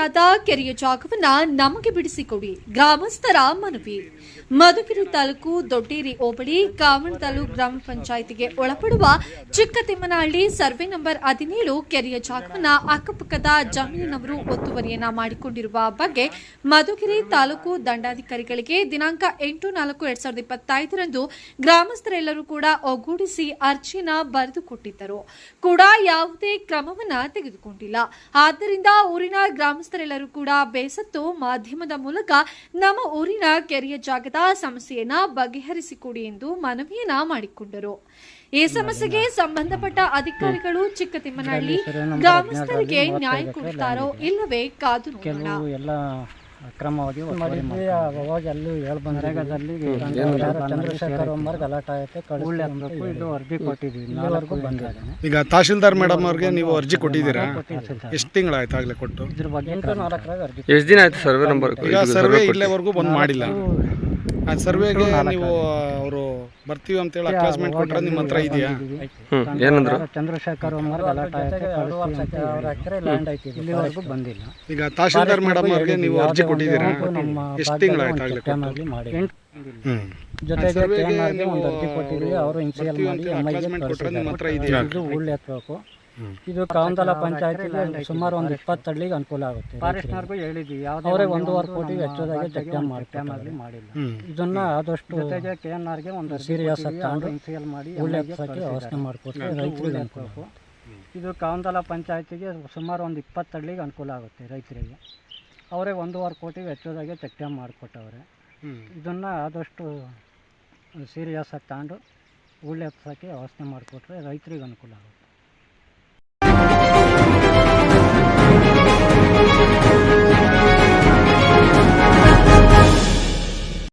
ಖಾಲಿಯಾದ ಕೆರೆಯ ಜಾಗವನ್ನ ನಮಗೆ ಬಿಡಿಸಿಕೊಡಿ. ಗ್ರಾಮಸ್ಥರ ಮನವಿ. ಮಧುಗಿರಿ ತಾಲೂಕು ದೊಡ್ಡೇರಿ ಹೋಬಳಿ, ಕಾವಣ ತಾಲೂಕು ಗ್ರಾಮ ಪಂಚಾಯಿತಿಗೆ ಒಳಪಡುವ ಚಿಕ್ಕತಿಮ್ಮನಹಳ್ಳಿ ಸರ್ವೆ ನಂಬರ್ ಹದಿನೇಳು ಕೆರೆಯ ಜಾಗವನ್ನ ಅಕ್ಕಪಕ್ಕದ ಜಮೀನಿನವರು ಒತ್ತುವರಿಯನ್ನ ಮಾಡಿಕೊಂಡಿರುವ ಬಗ್ಗೆ ಮಧುಗಿರಿ ತಾಲೂಕು ದಂಡಾಧಿಕಾರಿಗಳಿಗೆ ದಿನಾಂಕ ಎಂಟು ನಾಲ್ಕು ಎರಡ್ ಸಾವಿರದ ಇಪ್ಪತ್ತೈದರಂದು ಗ್ರಾಮಸ್ಥರೆಲ್ಲರೂ ಕೂಡ ಒಗ್ಗೂಡಿಸಿ ಅರ್ಜಿನ ಬರೆದುಕೊಟ್ಟಿದ್ದರು ಕೂಡ ಯಾವುದೇ ಕ್ರಮವನ್ನ ತೆಗೆದುಕೊಂಡಿಲ್ಲ. ಆದ್ದರಿಂದ ಊರಿನ ಗ್ರಾಮಸ್ಥರೆಲ್ಲರೂ ಕೂಡ ಬೇಸತ್ತು ಮಾಧ್ಯಮದ ಮೂಲಕ ನಮ್ಮ ಊರಿನ ಕೆರೆಯ ಜಾಗದ ಸಮಸ್ಯೆಯನ್ನ ಬಗೆಹರಿಸಿಕೊಡಿ ಎಂದು ಮನವಿಯನ್ನ ಮಾಡಿಕೊಂಡರು. ಈ ಸಮಸ್ಯೆಗೆ ಸಂಬಂಧಪಟ್ಟ ಅಧಿಕಾರಿಗಳು ಚಿಕ್ಕತಿಮ್ಮನಹಳ್ಳಿ ಗ್ರಾಮಸ್ಥರಿಗೆ ನ್ಯಾಯ ಕೊಡುತ್ತಾರೋ ಇಲ್ಲವೇ ಕಾದು ನೋಡೋಣ. ಅಕ್ರಮವಾಗಿ ಅವಾಗ ಅಲ್ಲಿ ಹೇಳಿ ನರೇಗಾದಲ್ಲಿ ಚಂದ್ರಶೇಖರ್ ಒಮ್ಮರ್ ಗಲಾಟೆ ಆಯ್ತು ಕಳ್ಳೆ ಹಾಕ್ಬೇಕು ಇದು ಅರ್ಜಿ ಕೊಟ್ಟಿದ್ವಿ ಇಲ್ಲಿವರೆಗೂ ನಾಲ್ಕು ಬಂದಿದ್ದಾನೆ ಈಗ ತಹಶೀಲ್ದಾರ್ ಮೇಡಮ್ ಅವ್ರಿಗೆ ನೀವು ಅರ್ಜಿ ಕೊಟ್ಟಿದ್ದೀರಾ? ಎಷ್ಟು ತಿಂಗಳಾಯ್ತು ಆಗಲೇ ಕೊಟ್ಟು? ಇದ್ರ ಬಗ್ಗೆ ನಾಲ್ಕರಾಗ ಅರ್ಜಿ ಎಷ್ಟು ದಿನ ಆಯ್ತು ಸರ್ವೆ ನಂಬರ್ ಈಗ ಸರ್ವೆ ಇಲ್ಲೇವರೆಗೂ ಬಂದ್ ಮಾಡಿಲ್ಲ. ಆ ಸರ್ವೆಗೆ ನೀವು ಅವರು ಬರ್ತೀವಿ ಅಂತೇಳಿ ಅಕ್ಲಾಸ್ಮೆಂಟ್ ಕೊಟ್ರೆ ನಿಮ್ಮ ಹತ್ರ ಇದೆಯಾ? ಏನಂದ್ರು? ಚಂದ್ರಶೇಖರ್ ಅವರ ಗಲಾಟೆ ಆಯ್ತು ಕಳಿಸ್ತೀವಿ ಅಂತ ಅವ್ರ ಹೇಳಿ. ಎಕರೆ ಲ್ಯಾಂಡ್ ಐತಿ ಇಲ್ಲಿವರೆಗೂ ಬಂದಿಲ್ಲ. ಈಗ ತಹಶೀಲ್ದಾರ್ ಮೇಡಮ್ ಅವ್ರಿಗೆ ನೀವು ಅರ್ಜಿ ಕೊಟ್ಟಿದ್ದೀರಾ? ನಮ್ಮ ಎಷ್ಟು ತಿಂಗಳಾಯ್ತು ಆಗಲೇ ಕೆಟ್ಟ ಮಾಡಿ ಹ್ಮ್. ಜೊತೆಗೆ ಸರ್ವೆಗೆ KNR ಗೆ ಒಂದು ಅರ್ಜಿ ಕೊಟ್ಟಿದ್ವಿ ಅವರು ಇನ್ಸಿಯಲ್ ಬರ್ತೀವಿ ಮಾಡಿ ಅಂತ ಅಕ್ಲಾಸ್ಮೆಂಟ್ ಕೊಟ್ರೆ ನಿಮ್ಮ ಹತ್ರ ಇದೆಯಾ? ಇದು ಉಳ್ಳಿ ಎತ್ತಬೇಕು ಹ್ಮ್. ಇದು ಕಾಂದಲ ಪಂಚಾಯತಿಗೆ ಸುಮಾರು ಒಂದು ಇಪ್ಪತ್ತು ಹಳ್ಳಿಗೆ ಅನುಕೂಲ ಆಗುತ್ತೆ. ಫಾರೆಸ್ಟ್ನವ್ರಿಗೂ ಹೇಳಿದ್ವಿ ಯಾವುದೇ ಅವರೇ ಒಂದು ಒಂದೂವರೆ ಕೋಟಿ ವೆಚ್ಚದಾಗೆ ಡ್ಯಾಮ್ ಆಗ್ಲಿ ಮಾಡಿಲ್ಲ. ಇದನ್ನ ಆದಷ್ಟು ಜೊತೆಗೆ ಕೆ ಎನ್ ಆರ್ಗೆ ಒಂದು ಸೀರಿಯಸ್ ತಗೊಂಡು ಮಾಡಿ ಕಳ್ಸಿದ್ದಾರೆ. ವ್ಯವಸ್ಥೆ ರೈತರಿಗೆ ಅನುಕೂಲ. ಇದು ಕಾಂದಲ ಪಂಚಾಯತಿಗೆ ಸುಮಾರು ಒಂದು ಇಪ್ಪತ್ತು ಹಳ್ಳಿಗೆ ಅನುಕೂಲ ಆಗುತ್ತೆ ರೈತರಿಗೆ. ಅವರೇ ಒಂದೂವರೆ ಕೋಟಿ ವೆಚ್ಚದಾಗೆ ಚೆಕ್ ಡ್ಯಾಮ್ ಮಾಡಿಕೊಟ್ಟವ್ರೆ ಇದನ್ನ ಆದಷ್ಟು ಸೀರಿಯಸ್ ಆಗಿ ತಗೊಂಡು ಒಳ್ಳೆ ವ್ಯವಸ್ಥೆ ಮಾಡಿಕೊಟ್ರೆ ರೈತರಿಗೆ ಅನುಕೂಲ ಆಗುತ್ತೆ.